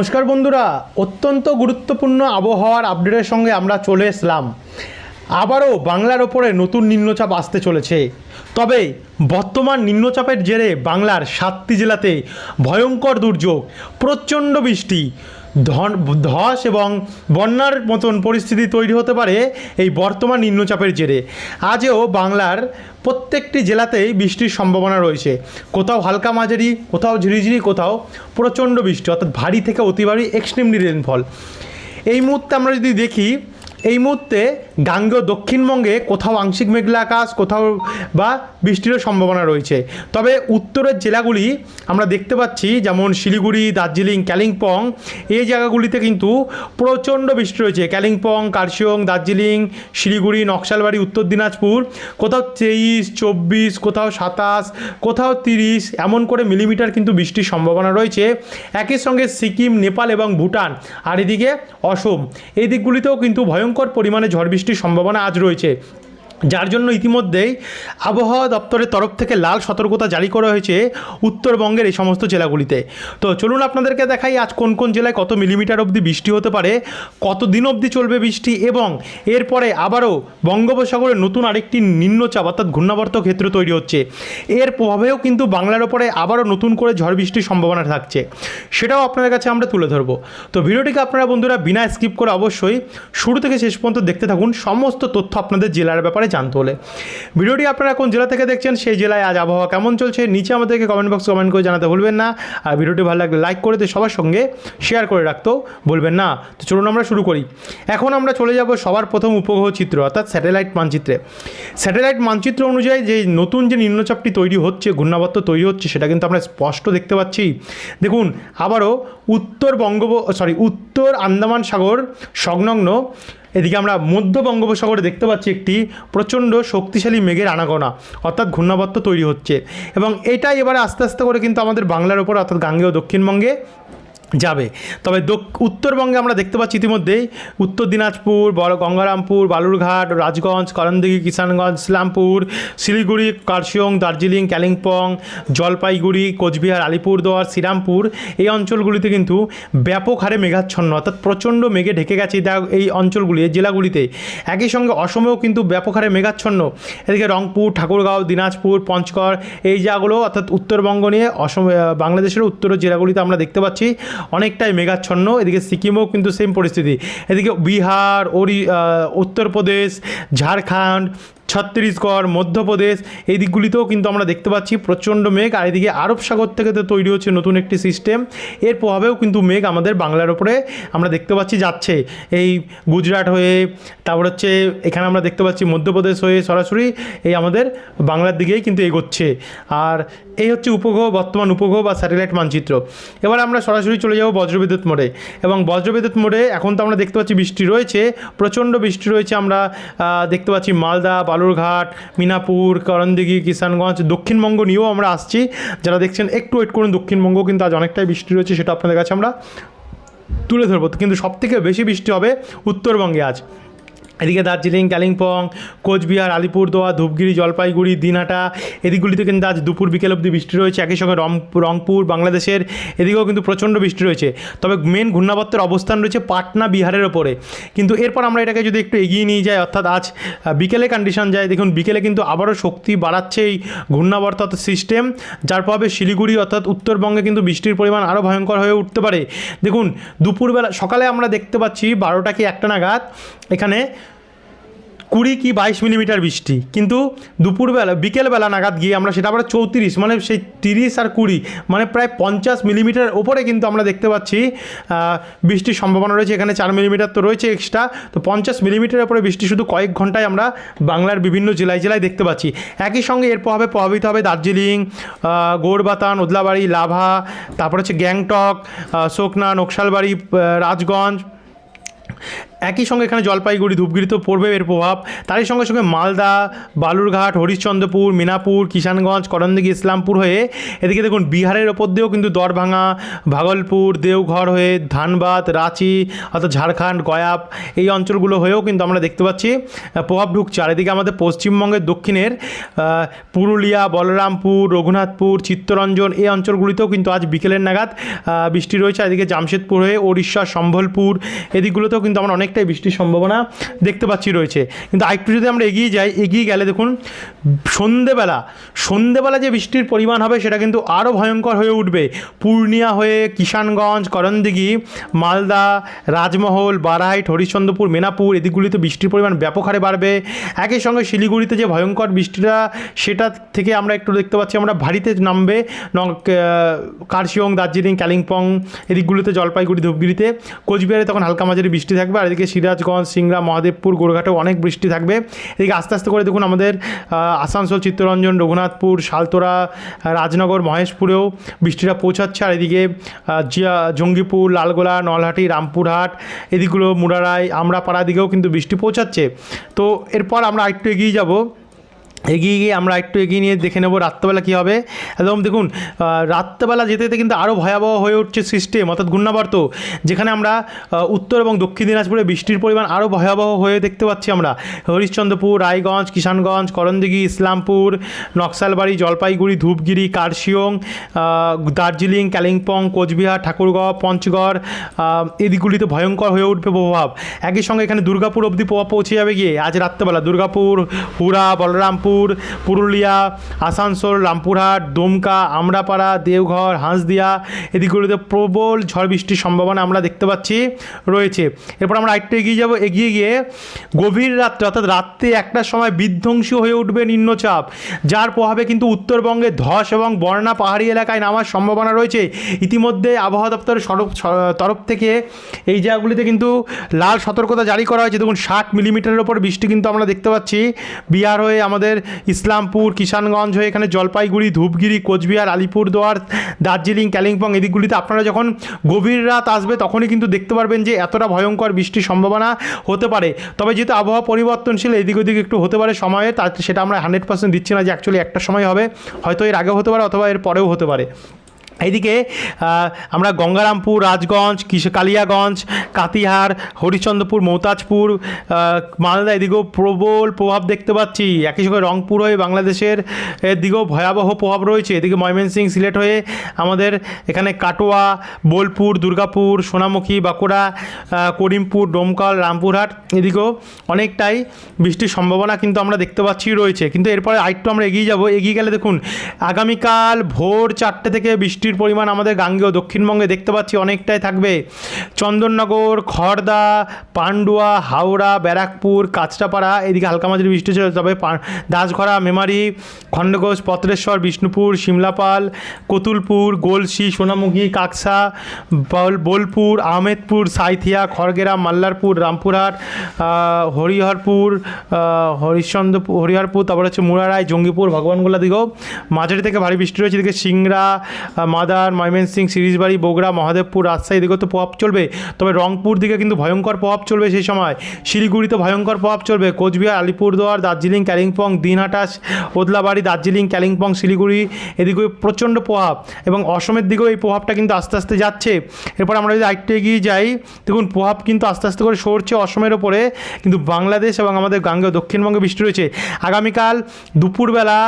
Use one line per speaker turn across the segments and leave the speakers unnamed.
নমস্কার বন্ধুরা, অত্যন্ত গুরুত্বপূর্ণ আবহাওয়ার আপডেটের সঙ্গে আমরা চলে এসলাম। আবারও বাংলার ওপরে নতুন নিম্নচাপ আসতে চলেছে। তবে বর্তমান নিম্নচাপের জেরে বাংলার সাতটি জেলাতে ভয়ঙ্কর দুর্যোগ, প্রচণ্ড বৃষ্টি ধন, ধস এবং বন্যার মতন পরিস্থিতি তৈরি হতে পারে এই বর্তমান নিম্নচাপের জেরে। আজও বাংলার প্রত্যেকটি জেলাতেই বৃষ্টির সম্ভাবনা রয়েছে। কোথাও হালকা মাঝারি, কোথাও ঝিরিঝিরি, কোথাও প্রচণ্ড বৃষ্টি, অর্থাৎ ভারী থেকে অতি ভারী এক্সট্রিমলি রেনফল এই মুহূর্তে আমরা যদি দেখি এই মুহূর্তে গাঙ্গেয় দক্ষিণবঙ্গে কোথাও আংশিক মেঘলা আকাশ, কোথাও বা বৃষ্টিরও সম্ভাবনা রয়েছে। তবে উত্তরের জেলাগুলি আমরা দেখতে পাচ্ছি, যেমন শিলিগুড়ি, দার্জিলিং, কালিম্পং, এই জায়গাগুলিতে কিন্তু প্রচণ্ড বৃষ্টি রয়েছে। কালিম্পং, কার্শিয়ং, দার্জিলিং, শিলিগুড়ি, নকশালবাড়ি, উত্তর দিনাজপুর, কোথাও তেইশ, চব্বিশ, কোথাও সাতাশ, কোথাও তিরিশ, এমন করে মিলিমিটার কিন্তু বৃষ্টির সম্ভাবনা রয়েছে। একই সঙ্গে সিকিম, নেপাল এবং ভুটান, আর এদিকে অসম। এই দিকগুলিতেও কিন্তু ভয়ঙ্কর পরিমাণে ঝড় বৃষ্টির সম্ভাবনা আজ রয়েছে। যার জন্য ইতিমধ্যেই আবহাওয়া দপ্তরের তরফ থেকে লাল সতর্কতা জারি করা হয়েছে উত্তরবঙ্গের এই সমস্ত জেলাগুলিতে। তো চলুন আপনাদেরকে দেখাই আজ কোন কোন জেলায় কত মিলিমিটার অবধি বৃষ্টি হতে পারে, কত দিন অবধি চলবে বৃষ্টি এবং এরপরে আবারও বঙ্গোপসাগরে নতুন আরেকটি নিম্নচাপ অর্থাৎ ঘূর্ণাবর্ত ক্ষেত্র তৈরি হচ্ছে। এর প্রভাবেও কিন্তু বাংলার ওপরে আবারও নতুন করে ঝড় বৃষ্টির সম্ভাবনা থাকছে। সেটাও আপনাদের কাছে আমরা তুলে ধরবো। তো ভিডিওটিকে আপনারা বন্ধুরা বিনা স্কিপ করে অবশ্যই শুরু থেকে শেষ পর্যন্ত দেখতে থাকুন। সমস্ত তথ্য আপনাদের জেলার ব্যাপারে জানতে হলে। ভিডিওটি আপনারা কোন জেলা থেকে দেখছেন, সেই জেলায় আজ আবহাওয়া কেমন চলছে, নিচে আমাদেরকে কমেন্ট বক্স কমেন্ট করে জানাতে ভুলবেন না। আর ভিডিওটি ভালো লাগলে লাইক করে দিয়ে সবার সঙ্গে শেয়ার করে রাখতেও ভুলবেন না। তো চলুন আমরা শুরু করি। এখন আমরা চলে যাব সবার প্রথম উপগ্রহ চিত্র, অর্থাৎ স্যাটেলাইট মানচিত্রে। স্যাটেলাইট মানচিত্র অনুযায়ী যে নতুন যে নিম্নচাপটি তৈরি হচ্ছে, ঘূর্ণাবর্ত তৈরি হচ্ছে, সেটা কিন্তু আমরা স্পষ্ট দেখতে পাচ্ছি। দেখুন, আবারও উত্তর বঙ্গোপ সরি উত্তর আন্দামান সাগর সংলগ্ন এদিকে আমরা মধ্য বঙ্গোপসাগরে দেখতে পাচ্ছি একটি প্রচণ্ড শক্তিশালী মেঘের আনাগোনা, অর্থাৎ ঘূর্ণাবর্ত তৈরি হচ্ছে। এবং এটাই এবারে আস্তে আস্তে করে কিন্তু আমাদের বাংলার ওপর অর্থাৎ গাঙ্গেয় দক্ষিণবঙ্গে যাবে। তবে উত্তরবঙ্গে আমরা দেখতে পাচ্ছি ইতিমধ্যেই উত্তর দিনাজপুর, বড় গঙ্গারামপুর, বালুরঘাট, রাজগঞ্জ, করণদিঘি, কিষানগঞ্জ, ইসলামপুর, শিলিগুড়ি, কার্শিয়ং, দার্জিলিং কালিম্পং জলপাইগুড়ি, কোচবিহার, আলিপুরদুয়ার, শ্রীরামপুর এই অঞ্চলগুলিতে কিন্তু ব্যাপক হারে মেঘাচ্ছন্ন অর্থাৎ প্রচণ্ড মেঘে ঢেকে গেছে এই অঞ্চলগুলি, এই জেলাগুলিতে। একই সঙ্গে অসমেও কিন্তু ব্যাপক হারে মেঘাচ্ছন্ন। এদিকে রংপুর, ঠাকুরগাঁও, দিনাজপুর, পঞ্চগড় এই জায়গাগুলো অর্থাৎ উত্তরবঙ্গ নিয়ে অসম, বাংলাদেশের উত্তর জেলাগুলিতে আমরা দেখতে পাচ্ছি অনেকটাই মেঘাচ্ছন্ন এদিকে সিকিমও কিন্তু সেম পরিস্থিতি। এদিকে বিহার ওড়ি উত্তরপ্রদেশ ঝাড়খণ্ড ছত্তিশগড়, মধ্যপ্রদেশ, এই দিকগুলিতেও কিন্তু আমরা দেখতে পাচ্ছি প্রচণ্ড মেঘ। আর এদিকে আরব সাগর থেকে তো তৈরি হচ্ছে নতুন একটি সিস্টেম এর প্রভাবেও কিন্তু মেঘ আমাদের বাংলার ওপরে আমরা দেখতে পাচ্ছি যাচ্ছে। এই গুজরাট হয়ে, তারপর হচ্ছে এখানে আমরা দেখতে পাচ্ছি মধ্যপ্রদেশ হয়ে সরাসরি এই আমাদের বাংলার দিকেই কিন্তু এগোচ্ছে। আর এই হচ্ছে উপগ্রহ, বর্তমান উপগ্রহ বা স্যাটেলাইট মানচিত্র। এবার আমরা সরাসরি চলে যাব বজ্রবিদ্যুৎ মোড়ে। এবং বজ্রবিদ্যুৎ মোড়ে এখন তো আমরা দেখতে পাচ্ছি বৃষ্টি রয়েছে। প্রচণ্ড বৃষ্টি রয়েছে আমরা দেখতে পাচ্ছি মালদা বালুরঘাট, মিনাপুর, করণদিঘি, কিষানগঞ্জ, দক্ষিণবঙ্গ নিয়েও আমরা আসছি। যারা দেখছেন, একটু ওয়েট করুন, দক্ষিণবঙ্গ কিন্তু আজ অনেকটাই বৃষ্টি রয়েছে, সেটা আপনাদের কাছে আমরা তুলে ধরবো। কিন্তু সবথেকে বেশি বৃষ্টি হবে উত্তরবঙ্গে আজ। এদিকে দার্জিলিং, কালিম্পং, কোচবিহার, আলিপুরদুয়ার, ধূপগিরি, জলপাইগুড়ি, দিনহাটা, এদিকগুলিতে কিন্তু আজ দুপুর বিকেল অবধি বৃষ্টি রয়েছে। একই সঙ্গে রংপুর, বাংলাদেশের এদিকেও কিন্তু প্রচণ্ড বৃষ্টি রয়েছে। তবে মেন ঘূর্ণাবর্তের অবস্থান রয়েছে পাটনা, বিহারের ওপরে। কিন্তু এরপর আমরা এটাকে যদি একটু এগিয়ে নিয়ে যাই, অর্থাৎ আজ বিকেলে কন্ডিশন যায়, দেখুন বিকেলে কিন্তু আবারও শক্তি বাড়াচ্ছে এই ঘূর্ণাবর্ত সিস্টেম যার প্রভাবে শিলিগুড়ি অর্থাৎ উত্তরবঙ্গে কিন্তু বৃষ্টির পরিমাণ আরও ভয়ঙ্কর হয়ে উঠতে পারে। দেখুন, দুপুরবেলা সকালে আমরা দেখতে পাচ্ছি বারোটা কি একটা নাগাদ, এখানে কুড়ি কি বাইশ মিলিমিটার বৃষ্টি। কিন্তু দুপুরবেলা, বিকেলবেলা নাগাদ গিয়ে আমরা সেটা আবার চৌত্রিশ মানে সেই তিরিশ আর কুড়ি মানে প্রায় পঞ্চাশ মিলিমিটার ওপরে কিন্তু আমরা দেখতে পাচ্ছি বৃষ্টির সম্ভাবনা রয়েছে। এখানে চার মিলিমিটার তো রয়েছে এক্সট্রা তো পঞ্চাশ মিলিমিটারের ওপরে বৃষ্টি শুধু কয়েক ঘন্টায় আমরা বাংলার বিভিন্ন জেলায় জেলায় দেখতে পাচ্ছি। একই সঙ্গে এর প্রভাবে প্রভাবিত হবে দার্জিলিং গৌরবাতান ওদলাবাড়ি, লাভা, তারপর হচ্ছে গ্যাংটক শোকনা, নকশালবাড়ি রাজগঞ্জ। একই সঙ্গে এখানে জলপাইগুড়ি ধূপগুড়িতেও পড়বে এর প্রভাব। তারই সঙ্গে সঙ্গে মালদা, বালুরঘাট, হরিশ্চন্দ্রপুর, মিনাপুর, কিষানগঞ্জ, করণদিঘি, ইসলামপুর হয়ে এদিকে দেখুন বিহারের ওপর দিয়েও কিন্তু দরভাঙা, ভাগলপুর, দেওঘর হয়ে ধানবাদ, রাঁচি, অর্থাৎ ঝাড়খণ্ড, গয়াব এই অঞ্চলগুলো হয়েও কিন্তু আমরা দেখতে পাচ্ছি। প্রভাব ঢুকছে। আর এদিকে আমাদের পশ্চিমবঙ্গের দক্ষিণের পুরুলিয়া, বলরামপুর, রঘুনাথপুর, চিত্তরঞ্জন এই অঞ্চলগুলিতেও কিন্তু আজ বিকেলের নাগাদ বৃষ্টি রয়েছে। এদিকে জামশেদপুর হয়ে ওড়িশা, সম্বলপুর এদিকগুলোতেও কিন্তু আমরা অনেকটাই বৃষ্টির সম্ভাবনা দেখতে পাচ্ছি রয়েছে। কিন্তু আরেকটু যদি আমরা এগিয়ে যাই, এগিয়ে গেলে দেখুন, সন্ধেবেলা সন্ধেবেলা যে বৃষ্টির পরিমাণ হবে সেটা কিন্তু আরও ভয়ঙ্কর হয়ে উঠবে। পূর্ণিয়া হয়ে কিষানগঞ্জ, করণদিঘি, মালদা, রাজমহল, বারাইট, হরিশ্চন্দ্রপুর, মেনাপুর, এদিকগুলিতে বৃষ্টির পরিমাণ ব্যাপক হারে বাড়বে। একই সঙ্গে শিলিগুড়িতে যে ভয়ঙ্কর বৃষ্টিটা, সেটা থেকে আমরা একটু দেখতে পাচ্ছি, আমরা ভারীতে নামবে কার্শিয়ং, দার্জিলিং, কালিম্পং, এদিকগুলিতে জলপাইগুড়ি, ধূপগুড়িতে। কোচবিহারে তখন হালকা মাঝারি বৃষ্টি থাকবে, আর এদিকে সিরাজগঞ্জ, সিংড়া, মহাদেবপুর, গোরঘাটেও অনেক বৃষ্টি থাকবে। এদিকে আস্তে আস্তে করে দেখুন আমাদের আসানসোল, চিত্তরঞ্জন, রঘুনাথপুর, শালতোরা রাজনগর, মহেশপুরেও বৃষ্টিটা পৌঁছাচ্ছে। আর এদিকে জঙ্গিপুর, লালগোলা, নলহাটি, রামপুরহাট, এদিকগুলো মুরারাই আমরাপাড়া দিকেও কিন্তু বৃষ্টি পৌঁছাচ্ছে। তো এরপর আমরা আরেকটু এগিয়ে যাব। এগিয়ে গিয়ে আমরা একটু এগিয়ে নিয়ে দেখে নেব রাত্রেবেলা কী হবে। একদম দেখুন রাত্রেবেলা যেতে যেতে কিন্তু আরও ভয়াবহ হয়ে উঠছে সিস্টেম, অর্থাৎ ঘূর্ণাবর্ত, যেখানে আমরা উত্তর এবং দক্ষিণ দিনাজপুরে বৃষ্টির পরিমাণ আরও ভয়াবহ হয়ে দেখতে পাচ্ছি আমরা। হরিশ্চন্দ্রপুর, রায়গঞ্জ, কিষানগঞ্জ, করণদিঘি, ইসলামপুর, নকশালবাড়ি, জলপাইগুড়ি, ধূপগিরি কার্শিয়ং দার্জিলিং, কালিম্পং, কোচবিহার, ঠাকুরগাঁও, পঞ্চগড় এদিকগুলিতে ভয়ঙ্কর হয়ে উঠবে প্রভাব। একই সঙ্গে এখানে দুর্গাপুর অবধি প্রভাব পৌঁছে যাবে গিয়ে। আজ রাত্রেবেলা দুর্গাপুর, হুড়া, বলরামপুর পুরুলিয়া, আসানসোল, রামপুরহাট, দমকা, আমরাপাড়া, দেওঘর, হাঁসদিয়া এদিকগুলোতে প্রবল ঝড় বৃষ্টির সম্ভাবনা আমরা দেখতে পাচ্ছি, রয়েছে। এরপর আমরা আরেকটু এগিয়ে যাব, এগিয়ে গিয়ে গভীর রাত্রে, অর্থাৎ রাত্রে একটার সময় বিধ্বংসী হয়ে উঠবে নিম্নচাপ, যার প্রভাবে কিন্তু উত্তরবঙ্গে ধস এবং বর্ণা পাহাড়ি এলাকায় নামার সম্ভাবনা রয়েছে। ইতিমধ্যে আবহাওয়া দপ্তরের সরব তরফ থেকে এই জায়গাগুলিতে কিন্তু লাল সতর্কতা জারি করা হয়েছে। দেখুন, ষাট মিলিমিটারের ওপর বৃষ্টি কিন্তু আমরা দেখতে পাচ্ছি। বিহার হয়ে আমাদের ইসলামপুর, কিষানগঞ্জ হয়ে এখানে জলপাইগুড়ি, ধূপগিরি, কোচবিহার, আলিপুরদুয়ার, দার্জিলিং, কালিম্পং এদিকগুলিতে আপনারা যখন গভীর রাত আসবে তখনই কিন্তু দেখতে পারবেন যে এতটা ভয়ঙ্কর বৃষ্টির সম্ভাবনা হতে পারে। তবে যেহেতু আবহাওয়া পরিবর্তনশীল এদিক ওদিক একটু হতে পারে সময়ে, তা সেটা আমরা হান্ড্রেড পার্সেন্ট দিচ্ছি না যে অ্যাকচুয়ালি একটা সময় হবে। হয়তো এর আগেও হতে পারে অথবা এর পরেও হতে পারে। এইদিকে আমরা গঙ্গারামপুর, রাজগঞ্জ, কিশ কালিয়াগঞ্জ, কাতিহার হরিশ্চন্দ্রপুর মৌতাজপুর মালদা এদিকেও প্রবল প্রভাব দেখতে পাচ্ছি। একই সঙ্গে রংপুর হয়ে বাংলাদেশের এর দিকেও ভয়াবহ প্রভাব রয়েছে। এদিকে ময়মনসিং সিলেট হয়ে আমাদের এখানে কাটোয়া, বোলপুর, দুর্গাপুর, সোনামুখী, বাঁকুড়া করিমপুর, ডোমকল, রামপুরহাট এদিকেও অনেকটাই বৃষ্টির সম্ভাবনা কিন্তু আমরা দেখতে পাচ্ছি রয়েছে। কিন্তু এরপরে আরেকটু আমরা এগিয়ে যাব। এগিয়ে গেলে দেখুন, আগামীকাল ভোর চারটে থেকে বৃষ্টির পরিমাণ আমাদের গাঙ্গেয় দক্ষিণবঙ্গে দেখতে পাচ্ছি অনেকটাই থাকবে। চন্দননগর খড়দা পান্ডুয়া, হাওড়া, ব্যারাকপুর, কাঁচরাপাড়া, এদিকে হালকা মাঝারি বৃষ্টি ছিল তবে দাসঘরা, মেমারি, খণ্ডঘোষ, পত্রেশ্বর, বিষ্ণুপুর সিমলাপাল কতুলপুর, গোলসি, সোনামুখী, কাকসা বোলপুর, আহমেদপুর, সাইথিয়া, খড়গেরা, মাল্লারপুর, রামপুরহাট হরিহরপুর হরিশ্চন্দ্রপুর হরিহরপুর, তারপর হচ্ছে মুরারাই জঙ্গিপুর, ভগবানগোলা দিকেও মাঝারি থেকে ভারী বৃষ্টি রয়েছে। এদিকে সিংড়া মাদার, ময়মনসিং, সিরিজবাড়ি, বগুড়া, মহাদেবপুর, রাজশাহী, এদিকেও তো প্রভাব চলবে। তবে রংপুর দিকে কিন্তু ভয়ঙ্কর প্রভাব চলবে সেই সময়। শিলিগুড়িতে ভয়ঙ্কর প্রভাব চলবে। কোচবিহার, আলিপুরদুয়ার, দার্জিলিং কালিম্পং দিনহাটাস, ওদলাবাড়ি, দার্জিলিং কালিম্পং শিলিগুড়ি এদিকে প্রচণ্ড প্রভাব। এবং অসমের দিকেও এই প্রভাবটা কিন্তু আস্তে আস্তে যাচ্ছে। এরপর আমরা যদি আরেকটু এগিয়ে যাই, দেখুন, প্রভাব কিন্তু আস্তে আস্তে করে সরছে অসমের ওপরে। কিন্তু বাংলাদেশ এবং আমাদের গাঙ্গেয় দক্ষিণবঙ্গে বৃষ্টি রয়েছে। আগামীকাল দুপুরবেলা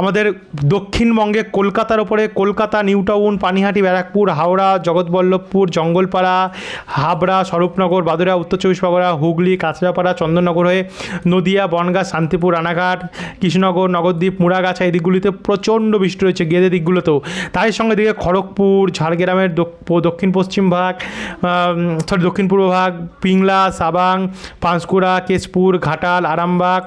আমাদের দক্ষিণবঙ্গে কলকাতার ওপরে কলকাতা নিউ টাউন পানিহাটি, ব্যারাকপুর, হাওড়া, জগৎবল্লভপুর, জঙ্গলপাড়া, হাবড়া, স্বরূপনগর বাদুরা উত্তর চব্বিশ পরগনা, হুগলি, কাঁচরাপাড়া, চন্দননগর হয়ে নদিয়া, বনগাঁ, শান্তিপুর, রানাঘাট, কৃষ্ণনগর, নগরদ্বীপ, মুড়াগাছা, এই দিকগুলিতে প্রচণ্ড বৃষ্টি রয়েছে গেদে দিকগুলোতেও। তার সঙ্গে দিকে খড়গপুর, ঝাড়গ্রামের দক্ষিণ পশ্চিম ভাগ সরি দক্ষিণ পূর্ব ভাগ, পিংলা, সাবাং, পাঁশকুড়া, কেশপুর, ঘাটাল, আরামবাগ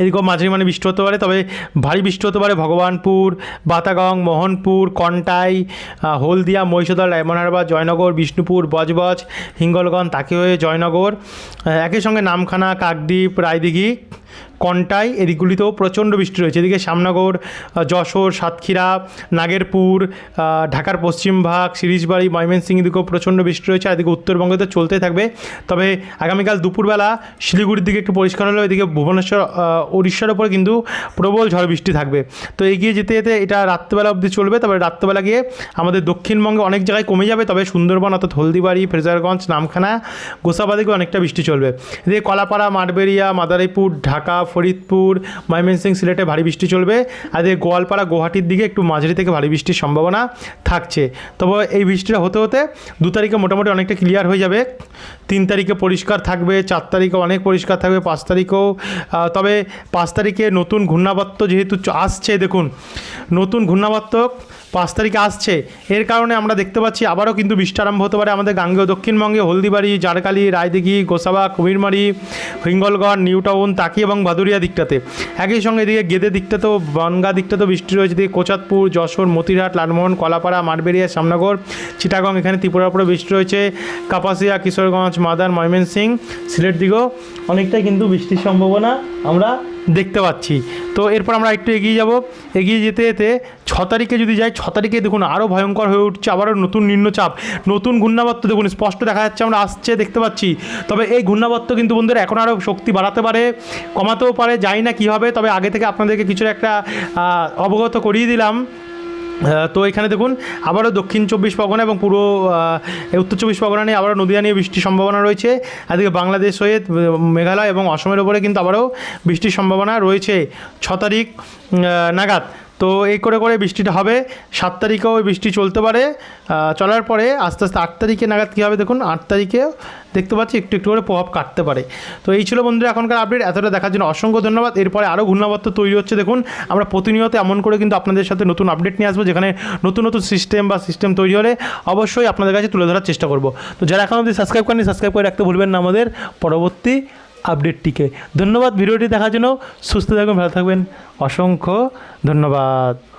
এদিকেও মাঝারি মানে বৃষ্টি হতে পারে, তবে ভারী বৃষ্টি হতে পারে ভগবানপুর বাতাগং মোহনপুর, কন্টাই হলদিয়া, মহিষদল ডায়মন্ড জয়নগর, বিষ্ণুপুর, বজবজ, হিঙ্গলগঞ্জ তাকে হয়ে জয়নগর একই সঙ্গে নামখানা, কাকদ্বীপ, রায়দিঘি কন্টাই, এদিকগুলিতেও প্রচণ্ড বৃষ্টি রয়েছে। এদিকে শ্যামনগর যশোর, সাতক্ষীরা, নাগেরপুর ঢাকার পশ্চিম ভাগ, সিরিজবাড়ি, ময়মনসিংহ এদিকেও প্রচণ্ড বৃষ্টি রয়েছে আর এদিকে উত্তরবঙ্গে তো চলতেই থাকবে। তবে আগামীকাল দুপুরবেলা শিলিগুড়ির দিকে একটু পরিষ্কার হলেও এদিকে ভুবনেশ্বর উড়িষ্যার ওপরে কিন্তু প্রবল ঝড় বৃষ্টি থাকবে। তো এগিয়ে যেতে যেতে এটা রাত্রেবেলা অবধি চলবে। তবে রাত্রেবেলা গিয়ে আমাদের দক্ষিণবঙ্গে অনেক জায়গায় কমে যাবে। তবে সুন্দরবন অর্থাৎ হলদিবাড়ি, ফ্রেজারগঞ্জ, নামখানা গোসাবাদিকে অনেকটা বৃষ্টি চলবে। এদিকে কলাপাড়া, মাঠবেড়িয়া, মাদারীপুর, ঢাকা ফরিদপুর, ময়মনসিংহ সিলেটে ভারী বৃষ্টি চলবে। আর এদিকে গোয়ালপাড়া, গুয়াহাটির দিকে একটু মাঝারি থেকে ভারী বৃষ্টির সম্ভাবনা থাকছে। তবে এই বৃষ্টিটা হতে হতে দু তারিখে মোটামুটি অনেকটা ক্লিয়ার হয়ে যাবে। তিন তারিখে পরিষ্কার থাকবে, চার তারিখে অনেক পরিষ্কার থাকবে, পাঁচ তারিখেও তবে পাঁচ তারিখে নতুন ঘূর্ণাবর্ত যেহেতু আসছে, দেখুন, নতুন ঘূর্ণাবর্ত পাঁচ তারিখে আসছে। এর কারণে আমরা দেখতে পাচ্ছি আবারও কিন্তু বৃষ্টি আরম্ভ হতে পারে আমাদের গাঙ্গেয়, দক্ষিণবঙ্গে হলদিবাড়ি, জারকালি, রায়দিঘি, গোসাবা, কুমিরমারি, হিঙ্গলগড়, নিউটাউন, তাকি এবং ভাদুরিয়া দিকটাতে। একই সঙ্গে এদিকে গেদে দিকটাতেও বনগা দিকটাতেও বৃষ্টি রয়েছে। এদিকে কোচাতপুর যশোর, মতিরহাট, লালমোহন, কলাপাড়া মারবেরিয়া শ্যামনগর, চিটাগং, এখানে ত্রিপুরার বৃষ্টি রয়েছে। কাপাসিয়া, কিশোরগঞ্জ, মাদার ময়মনসিং সিলেট দিকেও অনেকটাই কিন্তু বৃষ্টির সম্ভাবনা আমরা দেখতে পাচ্ছি। তো এরপর আমরা একটু এগিয়ে যাব। এগিয়ে যেতে যেতে ছ তারিখে যদি যাই, ছ তারিখে দেখুন আরও ভয়ঙ্কর হয়ে উঠছে, আবারও নতুন নিম্নচাপ। নতুন ঘূর্ণাবর্ত দেখুন, স্পষ্ট দেখা যাচ্ছে, আমরা আসছে, দেখতে পাচ্ছি। তবে এই ঘূর্ণাবর্ত কিন্তু বন্ধুরা এখন আরও শক্তি বাড়াতে পারে, কমাতেও পারে, যাই না কী হবে, তবে আগে থেকে আপনাদেরকে কিছুটা একটা অবগত করিয়ে দিলাম। তো এখানে দেখুন, আবারও দক্ষিণ চব্বিশ পরগনা এবং পুরো উত্তর চব্বিশ পরগনা নিয়ে আবারও নদীয়া নিয়ে বৃষ্টির সম্ভাবনা রয়েছে। এদিকে বাংলাদেশ হয়ে মেঘালয় এবং অসমের ওপরে কিন্তু আবারও বৃষ্টির সম্ভাবনা রয়েছে। ছ তারিখ নাগাদ। তো এই করে করে বৃষ্টিটা হবে। সাত তারিখেও বৃষ্টি চলতে পারে। চলার পরে আস্তে আস্তে আট তারিখে নাগাদ কী হবে দেখুন? আট তারিখেও দেখতে পাচ্ছি একটু একটু করে প্রভাব কাটতে পারে। তো এই ছিল বন্ধুরা এখনকার আপডেট এতটা দেখার জন্য অসংখ্য ধন্যবাদ। এরপরে আরও ঘূর্ণাবর্ত তৈরি হচ্ছে দেখুন। আমরা প্রতিনিয়ত এমন করে কিন্তু আপনাদের সাথে নতুন আপডেট নিয়ে আসব, যেখানে নতুন নতুন সিস্টেম বা সিস্টেম তৈরি হলে অবশ্যই আপনাদের কাছে তুলে ধরার চেষ্টা করব। তো যারা এখন অবধি সাবস্ক্রাইব করেনি সাবস্ক্রাইব করে রাখতে ভুলবেন না আমাদের। পরবর্তী আপডেটটিকে। ধন্যবাদ ভিডিওটি দেখার জন্য। সুস্থ থাকবেন ভালো থাকবেন। অসংখ্য ধন্যবাদ।